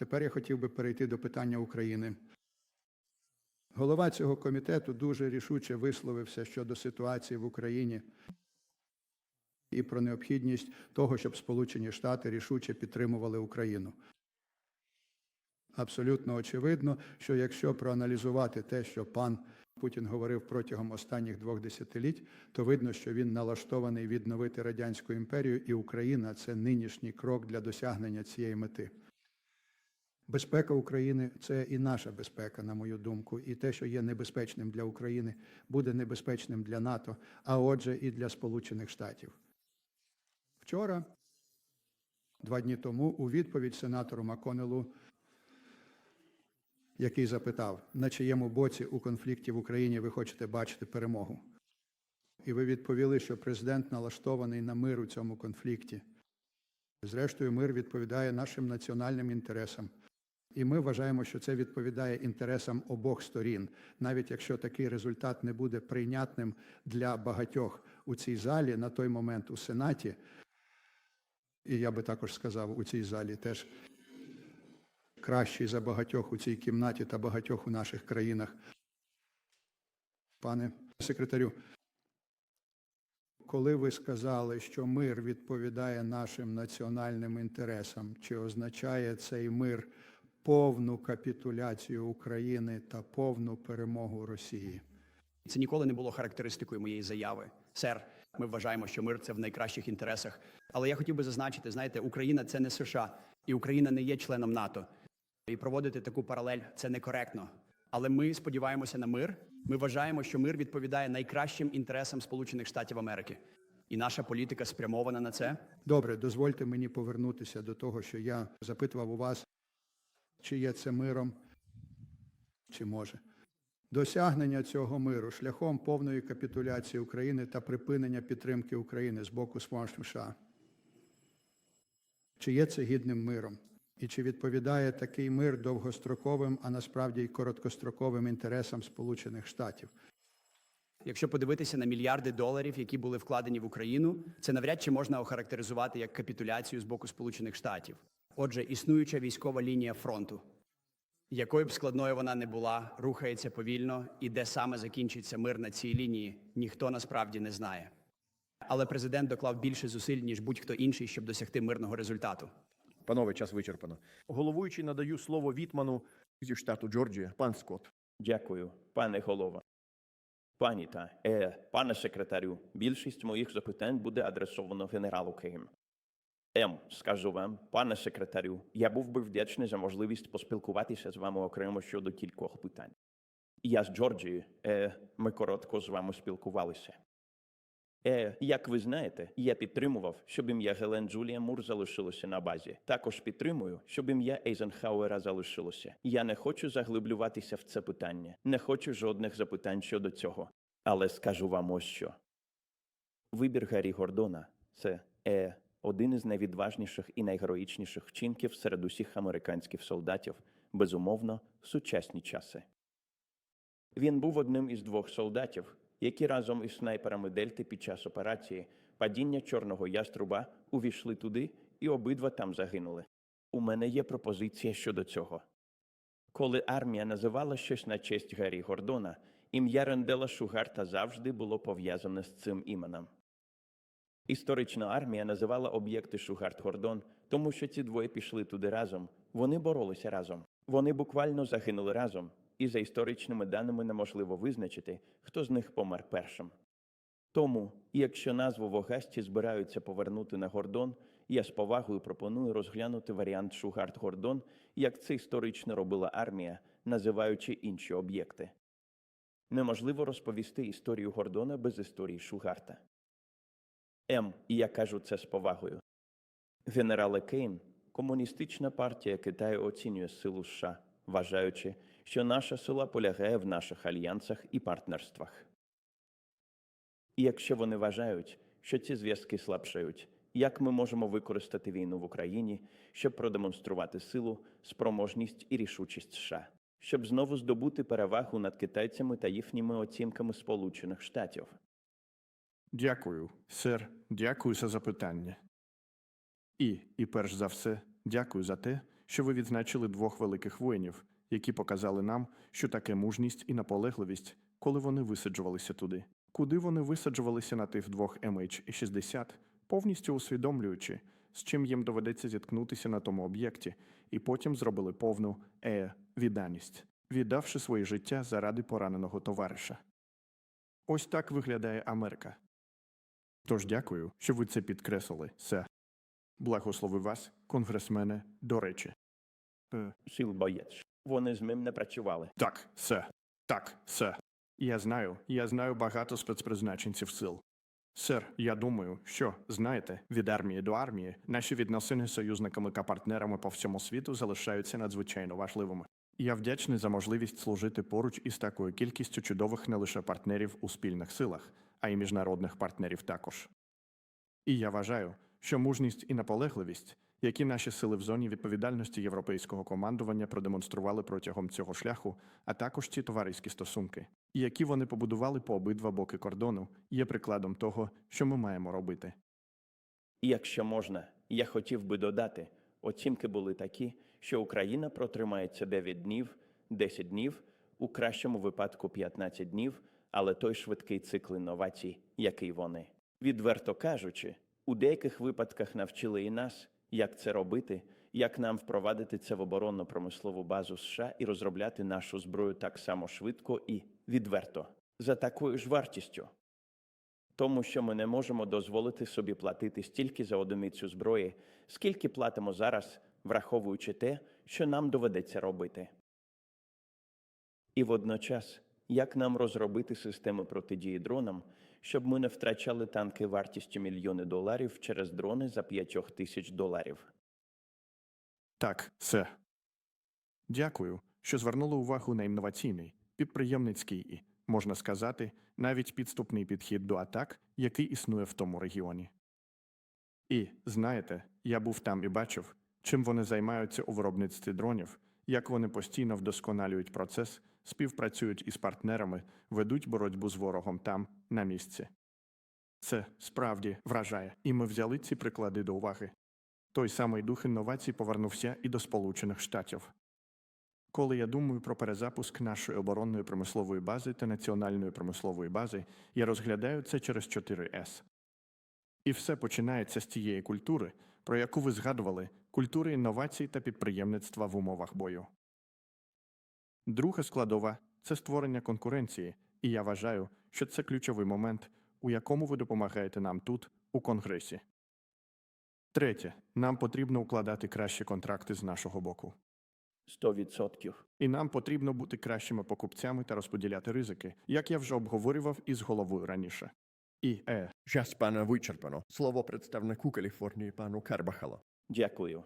Тепер я хотів би перейти до питання України. Голова цього комітету дуже рішуче висловився щодо ситуації в Україні і про необхідність того, щоб Сполучені Штати рішуче підтримували Україну. Абсолютно очевидно, що якщо проаналізувати те, що пан Путін говорив протягом останніх двох десятиліть, то видно, що він налаштований відновити радянську імперію, і Україна це нинішній крок для досягнення цієї мети. Безпека України це і наша безпека, на мою думку, і те, що є небезпечним для України, буде небезпечним для НАТО, а отже, і для Сполучених Штатів. Вчора, два дні тому, у відповідь сенатору Маконелу, який запитав, на чиєму боці у конфлікті в Україні ви хочете бачити перемогу. І ви відповіли, що президент налаштований на мир у цьому конфлікті. Зрештою, мир відповідає нашим національним інтересам. І ми вважаємо, що це відповідає інтересам обох сторін, навіть якщо такий результат не буде прийнятним для багатьох у цій залі на той момент у Сенаті, і я би також сказав, у цій залі теж кращий за багатьох у цій кімнаті та багатьох у наших країнах. Пане секретарю, коли ви сказали, що мир відповідає нашим національним інтересам, чи означає цей мир повну капітуляцію України та повну перемогу Росії? Це ніколи не було характеристикою моєї заяви. Сер, ми вважаємо, що мир це в найкращих інтересах. Але я хотів би зазначити, знаєте, Україна це не США, і Україна не є членом НАТО. І проводити таку паралель це некоректно. Але ми сподіваємося на мир. Ми вважаємо, що мир відповідає найкращим інтересам Сполучених Штатів Америки. І наша політика спрямована на це. Добре, дозвольте мені повернутися до того, що я запитував у вас, чи є це миром, чи може. Досягнення цього миру шляхом повної капітуляції України та припинення підтримки України з боку США. Чи є це гідним миром? І чи відповідає такий мир довгостроковим, а насправді й короткостроковим інтересам Сполучених Штатів? Якщо подивитися на мільярди доларів, які були вкладені в Україну, це навряд чи можна охарактеризувати як капітуляцію з боку Сполучених Штатів. Отже, існуюча військова лінія фронту, якою б складною вона не була, рухається повільно, і де саме закінчиться мир на цій лінії, ніхто насправді не знає. Але президент доклав більше зусиль ніж будь-хто інший, щоб досягти мирного результату. Панове, час вичерпано. Головуючий надаю слово Вітману зі штату Джорджія. Пан Скотт. Дякую, пане голова. Пані та е, пане секретарю, більшість моїх запитань буде адресовано генералу Ким. М, скажу вам, пане секретарю, я був би вдячний за можливість поспілкуватися з вами окремо щодо кількох питань. Я з Джорджії, е, ми коротко з вами спілкувалися. Е, як ви знаєте, я підтримував, щоб ім'я Гелен Джулія Мур залишилося на базі. Також підтримую, щоб ім'я Ейзенхауера залишилося. Я не хочу заглиблюватися в це питання, не хочу жодних запитань щодо цього. Але скажу вам ось що. Вибір Гаррі Гордона це е, один із найвідважніших і найгероїчніших вчинків серед усіх американських солдатів, безумовно, сучасні часи. Він був одним із двох солдатів, які разом із снайперами Дельти під час операції падіння Чорного яструба увійшли туди і обидва там загинули. У мене є пропозиція щодо цього. Коли армія називала щось на честь Гаррі Гордона, ім'я Рендела Шугарта завжди було пов'язане з цим іменем. Історична армія називала об'єкти Шугарт Гордон, тому що ці двоє пішли туди разом. Вони боролися разом. Вони буквально загинули разом, і за історичними даними неможливо визначити, хто з них помер першим. Тому, якщо назву Вогасті збираються повернути на Гордон, я з повагою пропоную розглянути варіант Шугарт Гордон, як це історично робила армія, називаючи інші об'єкти. Неможливо розповісти історію Гордона без історії Шугарта. М, і я кажу це з повагою. Генерале Кейн, комуністична партія Китаю оцінює силу США, вважаючи, що наша сила полягає в наших альянсах і партнерствах. І якщо вони вважають, що ці зв'язки слабшають, як ми можемо використати війну в Україні, щоб продемонструвати силу, спроможність і рішучість США, щоб знову здобути перевагу над китайцями та їхніми оцінками Сполучених Штатів? Дякую, сер. Дякую за запитання. І, і перш за все, дякую за те, що ви відзначили двох великих воїнів, які показали нам, що таке мужність і наполегливість, коли вони висаджувалися туди. Куди вони висаджувалися на тих двох MH60, повністю усвідомлюючи, з чим їм доведеться зіткнутися на тому об'єкті, і потім зробили повну е відданість, віддавши своє життя заради пораненого товариша. Ось так виглядає Америка. Тож дякую, що ви це підкреслили, сер. Благослови вас, конгресмене, до речі. Е, Сил боєць. Вони з ним не працювали. так, сер. Так, сер. Я знаю, я знаю багато спецпризначенців сил. Сер, я думаю, що, знаєте, від армії до армії наші відносини з союзниками та партнерами по всьому світу залишаються надзвичайно важливими. Я вдячний за можливість служити поруч із такою кількістю чудових не лише партнерів у спільних силах, а й міжнародних партнерів також. І я вважаю, що мужність і наполегливість, які наші сили в зоні відповідальності європейського командування продемонстрували протягом цього шляху, а також ці товариські стосунки, які вони побудували по обидва боки кордону, є прикладом того, що ми маємо робити. І якщо можна, я хотів би додати, оцінки були такі, що Україна протримається 9 днів, 10 днів, у кращому випадку 15 днів, але той швидкий цикл інновацій, який вони. Відверто кажучи, у деяких випадках навчили і нас, як це робити, як нам впровадити це в оборонно-промислову базу США і розробляти нашу зброю так само швидко і відверто, за такою ж вартістю. Тому що ми не можемо дозволити собі платити стільки за одиницю зброї, скільки платимо зараз, враховуючи те, що нам доведеться робити. І водночас, як нам розробити системи протидії дронам, щоб ми не втрачали танки вартістю мільйони доларів через дрони за п'ятьох тисяч доларів. Так, сер. Дякую, що звернули увагу на інноваційний, підприємницький і, можна сказати, навіть підступний підхід до атак, який існує в тому регіоні. І, знаєте, я був там і бачив, чим вони займаються у виробництві дронів, як вони постійно вдосконалюють процес, співпрацюють із партнерами, ведуть боротьбу з ворогом там, на місці. Це справді вражає, і ми взяли ці приклади до уваги. Той самий дух інновацій повернувся і до Сполучених Штатів. Коли я думаю про перезапуск нашої оборонної промислової бази та національної промислової бази, я розглядаю це через 4С. І все починається з тієї культури, про яку ви згадували, культури інновацій та підприємництва в умовах бою. Друга складова це створення конкуренції, і я вважаю, що це ключовий момент, у якому ви допомагаєте нам тут, у Конгресі. Третє, нам потрібно укладати кращі контракти з нашого боку. Сто відсотків. І нам потрібно бути кращими покупцями та розподіляти ризики, як я вже обговорював із головою раніше. І е, Час пана вичерпано. Слово представнику Каліфорнії пану Карбахала. Дякую.